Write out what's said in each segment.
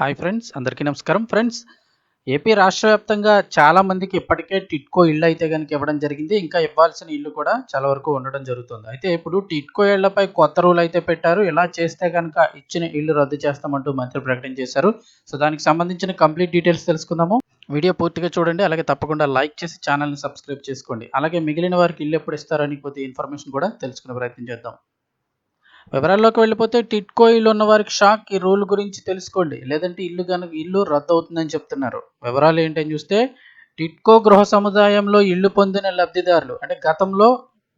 Hi friends అందరికీ నమస్కారం. Friends AP రాష్ట్ర వ్యాప్తంగా చాలా మందికి ఇప్పటికే టిట్కో ఇళ్ళు అయితే కనుక ఇవ్వడం జరిగింది. ఇంకా ఇవ్వాల్సిన ఇల్లు కూడా చాలా వరకు ఉండడం జరుగుతుంది. అయితే ఇప్పుడు టిట్కో ఇళ్ళపై కొత్త రూల్ అయితే పెట్టారు. ఇలా చేస్తే కనుక ఇచ్చిన ఇల్లు రద్దు చేస్తామంటూ మంత్రి ప్రకటన చేశారు. సో దానికి సంబంధించిన కంప్లీట్ డీటెయిల్స్ తెలుసుకుందాము. వీడియో పూర్తిగా చూడండి. అలాగే తప్పకుండా లైక్ చేసి ఛానల్ని సబ్స్క్రైబ్ చేసుకోండి. అలాగే మిగిలిన వారికి ఇల్లు ఎప్పుడు ఇస్తారని కొద్ది ఇన్ఫర్మేషన్ కూడా తెలుసుకునే ప్రయత్నం చేద్దాం. వివరాల్లోకి వెళ్ళిపోతే టిట్కో ఇల్లు ఉన్న వారికి షాక్. ఈ రూల్ గురించి తెలుసుకోండి. లేదంటే ఇల్లు కనుక ఇల్లు రద్దు అవుతుందని చెప్తున్నారు. వివరాలు ఏంటని చూస్తే టిట్కో గృహ సముదాయంలో ఇల్లు పొందిన లబ్ధిదారులు అంటే గతంలో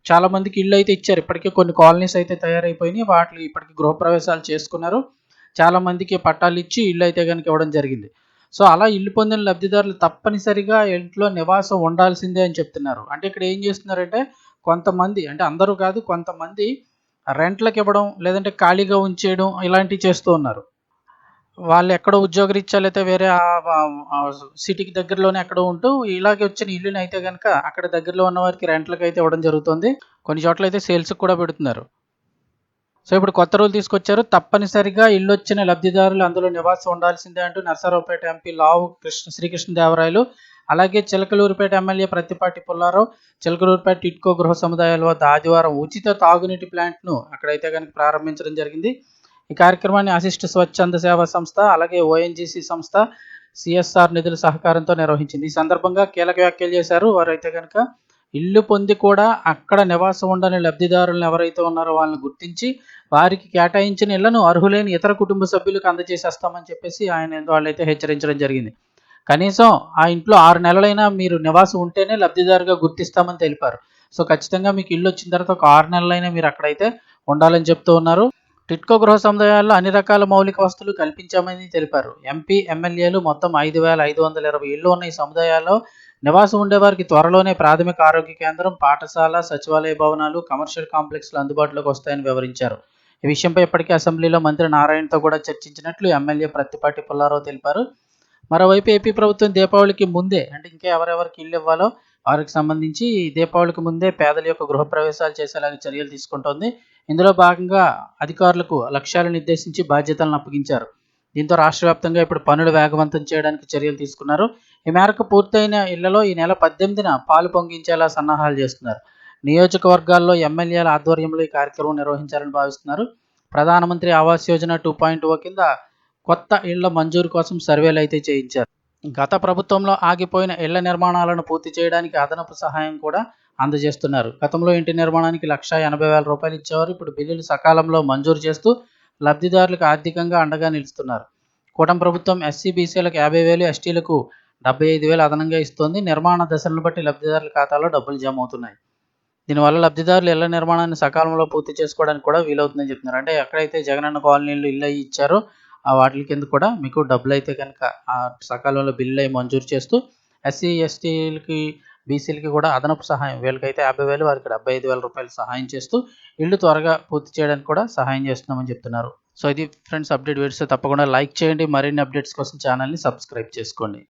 చాలా మందికి ఇల్లు అయితే ఇచ్చారు. ఇప్పటికే కొన్ని కాలనీస్ అయితే తయారైపోయినాయి. వాటిని ఇప్పటికి గృహప్రవేశాలు చేసుకున్నారు. చాలా మందికి పట్టాలు ఇచ్చి ఇల్లు అయితే కనుక ఇవ్వడం జరిగింది. సో అలా ఇల్లు పొందిన లబ్ధిదారులు తప్పనిసరిగా ఇంట్లో నివాసం ఉండాల్సిందే అని చెప్తున్నారు. అంటే ఇక్కడ ఏం చేస్తున్నారంటే కొంతమంది అంటే అందరూ కాదు కొంతమంది రెంట్లకు ఇవ్వడం లేదంటే ఖాళీగా ఉంచేయడం ఇలాంటివి చేస్తూ ఉన్నారు. వాళ్ళు ఎక్కడో ఉద్యోగరీత్యా లేకపోతే వేరే సిటీకి దగ్గరలోనే ఎక్కడో ఉంటూ ఇలాగే వచ్చిన ఇల్లుని అయితే కనుక అక్కడ దగ్గరలో ఉన్న వారికి రెంట్లకు అయితే ఇవ్వడం జరుగుతుంది. కొన్ని చోట్ల అయితే సేల్స్కి కూడా పెడుతున్నారు. సో ఇప్పుడు కొత్త రూల్ తీసుకొచ్చారు. తప్పనిసరిగా ఇల్లు వచ్చిన లబ్ధిదారులు అందులో నివాసం ఉండాల్సిందే అంటూ నర్సారావుపేట ఎంపీ లావు కృష్ణ శ్రీకృష్ణదేవరాయలు అలాగే చిలకలూరుపేట ఎమ్మెల్యే ప్రతిపాటి పుల్లారావు చిలకలూరుపేట టిట్కో గృహ సముదాయాల వద్ద ఆదివారం ఉచిత తాగునీటి ప్లాంట్ను అక్కడైతే కనుక ప్రారంభించడం జరిగింది. ఈ కార్యక్రమాన్ని అసిస్ట్ స్వచ్ఛంద సేవా సంస్థ అలాగే ఓఎన్జీసీ సంస్థ సిఎస్ఆర్ నిధుల సహకారంతో నిర్వహించింది. ఈ సందర్భంగా కీలక వ్యాఖ్యలు చేశారు. వారైతే కనుక ఇల్లు పొంది కూడా అక్కడ నివాసం ఉండని లబ్ధిదారులను ఎవరైతే ఉన్నారో వాళ్ళని గుర్తించి వారికి కేటాయించిన ఇళ్ళను అర్హులైన ఇతర కుటుంబ సభ్యులకు అందజేసేస్తామని చెప్పేసి ఆయన వాళ్ళైతే హెచ్చరించడం జరిగింది. కనీసం ఆ ఇంట్లో ఆరు నెలలైనా మీరు నివాసం ఉంటేనే లబ్ధిదారుగా గుర్తిస్తామని తెలిపారు. సో ఖచ్చితంగా మీకు ఇల్లు వచ్చిన తర్వాత ఒక ఆరు నెలలైనా మీరు అక్కడైతే ఉండాలని చెప్తూ ఉన్నారు. టిట్కో గృహ సముదాయాల్లో అన్ని రకాల మౌలిక వస్తువులు కల్పించామని తెలిపారు. ఎంపీ ఎమ్మెల్యేలు మొత్తం ఐదు వేల ఐదు వందల ఇరవై ఇళ్ళు ఉన్న ఈ సముదాయాల్లో నివాసం ఉండేవారికి త్వరలోనే ప్రాథమిక ఆరోగ్య కేంద్రం పాఠశాల సచివాలయ భవనాలు కమర్షియల్ కాంప్లెక్స్లు అందుబాటులోకి వస్తాయని వివరించారు. ఈ విషయంపై ఇప్పటికే అసెంబ్లీలో మంత్రి నారాయణతో కూడా చర్చించినట్లు ఎమ్మెల్యే ప్రత్తిపాటి పుల్లారావు తెలిపారు. మరోవైపు ఏపీ ప్రభుత్వం దీపావళికి ముందే అంటే ఇంకా ఎవరెవరికి ఇల్లు ఇవ్వాలో వారికి సంబంధించి దీపావళికి ముందే పేదల యొక్క గృహప్రవేశాలు చేసేలాగా చర్యలు తీసుకుంటోంది. ఇందులో భాగంగా అధికారులకు లక్ష్యాలు నిర్దేశించి బాధ్యతలను అప్పగించారు. దీంతో రాష్ట్ర వ్యాప్తంగా ఇప్పుడు పనులు వేగవంతం చేయడానికి చర్యలు తీసుకున్నారు. ఈ మేరకు పూర్తయిన ఇళ్ళలో ఈ నెల పద్దెనిమిదిన పాలు పొంగించేలా సన్నాహాలు చేస్తున్నారు. నియోజకవర్గాల్లో ఎమ్మెల్యేల ఆధ్వర్యంలో ఈ కార్యక్రమం నిర్వహించాలని భావిస్తున్నారు. Pradhan Mantri Awas Yojana two point O కింద కొత్త ఇళ్ళ మంజూరు కోసం సర్వేలు అయితే చేయించారు. గత ప్రభుత్వంలో ఆగిపోయిన ఇళ్ళ నిర్మాణాలను పూర్తి చేయడానికి అదనపు సహాయం కూడా అందజేస్తున్నారు. గతంలో ఇంటి నిర్మాణానికి లక్ష ఎనభై వేల రూపాయలు ఇచ్చేవారు ఇప్పుడు బిల్లులు సకాలంలో మంజూరు చేస్తూ లబ్ధిదారులకు ఆర్థికంగా అండగా నిలుస్తున్నారు. కూటమి ప్రభుత్వం ఎస్సీ బీసీలకు యాభై వేలు ఎస్టీలకు డెబ్బై ఐదు వేలు అదనంగా ఇస్తోంది. నిర్మాణ దశలను బట్టి లబ్ధిదారుల ఖాతాలో డబ్బులు జమ అవుతున్నాయి. దీనివల్ల లబ్ధిదారులు ఇళ్ళ నిర్మాణాన్ని సకాలంలో పూర్తి చేసుకోవడానికి కూడా వీలవుతుందని చెప్తున్నారు. అంటే ఎక్కడైతే జగనన్న కాలనీలు ఇల్లు ఇచ్చారో ఆ వాటి కింద కూడా మీకు డబ్బులు అయితే కనుక సకాలంలో బిల్లు మంజూరు చేస్తూ ఎస్సీ ఎస్టీలకి బీసీలకి కూడా అదనపు సహాయం. వీళ్ళకైతే యాభై వేలు వారికి డెబ్బై ఐదు వేల రూపాయలు సహాయం చేస్తూ ఇల్లు త్వరగా పూర్తి చేయడానికి కూడా సహాయం చేస్తున్నామని చెప్తున్నారు. సో ఇది ఫ్రెండ్స్ అప్డేట్ వీడియోస్ తప్పకుండా లైక్ చేయండి. మరిన్ని అప్డేట్స్ కోసం ఛానల్ని సబ్స్క్రైబ్ చేసుకోండి.